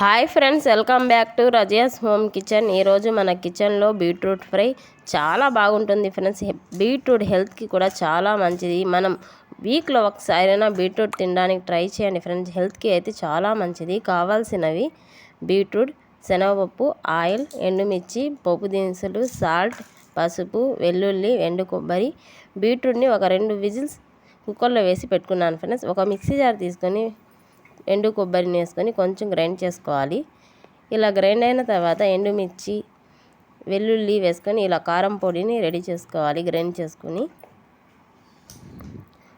Hi friends welcome back to Razia's home kitchen. ఈరోజు మన కిచెన్లో బీట్రూట్ ఫ్రై చాలా బాగుంటుంది ఫ్రెండ్స్. బీట్రూట్ హెల్త్కి కూడా చాలా మంచిది. మనం వీక్లో ఒకసారైనా బీట్రూట్ తినడానికి ట్రై చేయండి ఫ్రెండ్స్. హెల్త్కి అయితే చాలా మంచిది. కావాల్సినవి బీట్రూట్ శనగపప్పు ఆయిల్ ఎండుమిర్చి పోపు దినుసులు సాల్ట్ పసుపు వెల్లుల్లి ఎండు కొబ్బరి. బీట్రూట్ని ఒక రెండు విజిల్స్ కుక్కర్లో వేసి పెట్టుకున్నాను ఫ్రెండ్స్. ఒక మిక్సీ జార్ తీసుకొని ఎండు కొబ్బరిని వేసుకొని కొంచెం గ్రైండ్ చేసుకోవాలి. ఇలా గ్రైండ్ అయిన తర్వాత ఎండుమిర్చి వెల్లుల్లి వేసుకొని ఇలా కారం పొడిని రెడీ చేసుకోవాలి గ్రైండ్ చేసుకుని.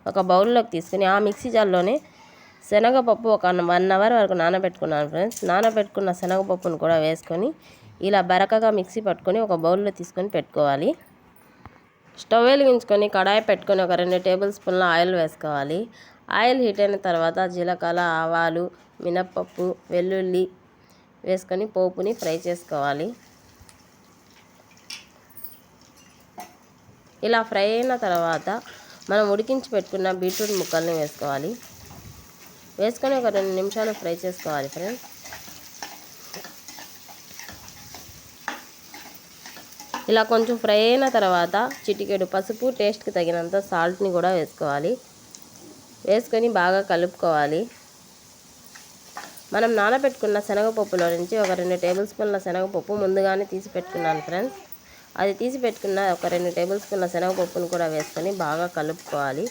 ఒక బౌల్లోకి తీసుకుని ఆ మిక్సీ జార్లోనే శనగపప్పు ఒక వన్ అవర్ వరకు నానబెట్టుకున్నాను ఫ్రెండ్స్. నానబెట్టుకున్న శనగపప్పును కూడా వేసుకొని ఇలా బరకగా మిక్సీ పట్టుకొని ఒక బౌల్లో తీసుకొని పెట్టుకోవాలి. స్టవ్ వెలిగించుకొని కడాయి పెట్టుకొని ఒక రెండు టేబుల్ స్పూన్ల ఆయిల్ వేసుకోవాలి. ఆయిల్ హీట్ అయిన తర్వాత జీలకర్ర ఆవాలు మినప్పప్పు వెల్లుల్లి వేసుకొని పోపుని ఫ్రై చేసుకోవాలి. ఇలా ఫ్రై అయిన తర్వాత మనం ఉడికించి పెట్టుకున్న బీట్రూట్ ముక్కల్ని వేసుకోవాలి. వేసుకొని ఒక రెండు నిమిషాలు ఫ్రై చేసుకోవాలి ఫ్రెండ్స్. ఇలా కొంచెం ఫ్రై అయిన తర్వాత చిటికెడు పసుపు టేస్ట్కి తగినంత సాల్ట్ని కూడా వేసుకోవాలి. వేసుకొని బాగా కలుపుకోవాలి. మనం నానబెట్టుకున్న శనగపప్పులో నుంచి ఒక రెండు టేబుల్ స్పూన్ల శనగపప్పు ముందుగానే తీసి పెట్టుకున్నాను ఫ్రెండ్స్. అది తీసి పెట్టుకున్న ఒక రెండు టేబుల్ స్పూన్ల శనగపప్పును కూడా వేసుకొని బాగా కలుపుకోవాలి.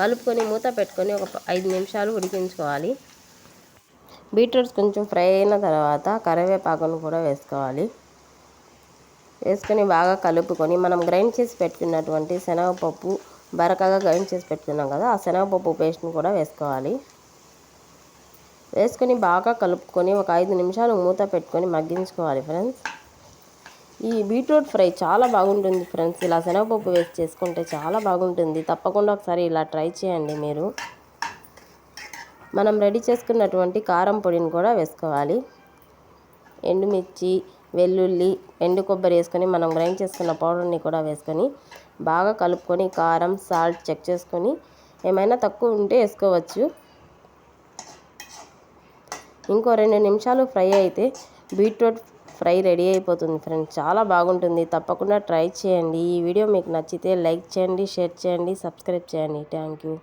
కలుపుకొని మూత పెట్టుకొని ఒక ఐదు నిమిషాలు ఉడికించుకోవాలి. బీట్రూట్స్ కొంచెం ఫ్రై అయిన తర్వాత కరివేపాకును కూడా వేసుకోవాలి. వేసుకొని బాగా కలుపుకొని మనం గ్రైండ్ చేసి పెట్టుకున్నటువంటి శనగపప్పు బరకగా గ్రైండ్ చేసి పెట్టుకున్నాం కదా ఆ శనగపప్పు పేస్ట్ని కూడా వేసుకోవాలి. వేసుకొని బాగా కలుపుకొని ఒక ఐదు నిమిషాలు మూత పెట్టుకొని మగ్గించుకోవాలి ఫ్రెండ్స్ ఈ బీట్రూట్ ఫ్రై చాలా బాగుంటుంది ఫ్రెండ్స్ ఇలా శనగపప్పు వేసి చేసుకుంటే చాలా బాగుంటుంది. తప్పకుండా ఒకసారి ఇలా ట్రై చేయండి మీరు. మనం రెడీ చేసుకున్నటువంటి కారం పొడిని కూడా వేసుకోవాలి. ఎండుమిర్చి వెల్లుల్లి ఎండు కొబ్బరి వేసుకొని మనం గ్రైండ్ చేసుకున్న పౌడర్ని కూడా వేసుకొని బాగా కలుపుకొని కారం సాల్ట్ చెక్ చేసుకొని ఏమైనా తక్కువ ఉంటే వేసుకోవచ్చు. ఇంకో రెండు నిమిషాలు ఫ్రై అయితే బీట్రూట్ ఫ్రై రెడీ అయిపోతుంది ఫ్రెండ్స్. చాలా బాగుంటుంది. తప్పకుండా ట్రై చేయండి. ఈ వీడియో మీకు నచ్చితే లైక్ చేయండి షేర్ చేయండి సబ్స్క్రైబ్ చేయండి. Thank you.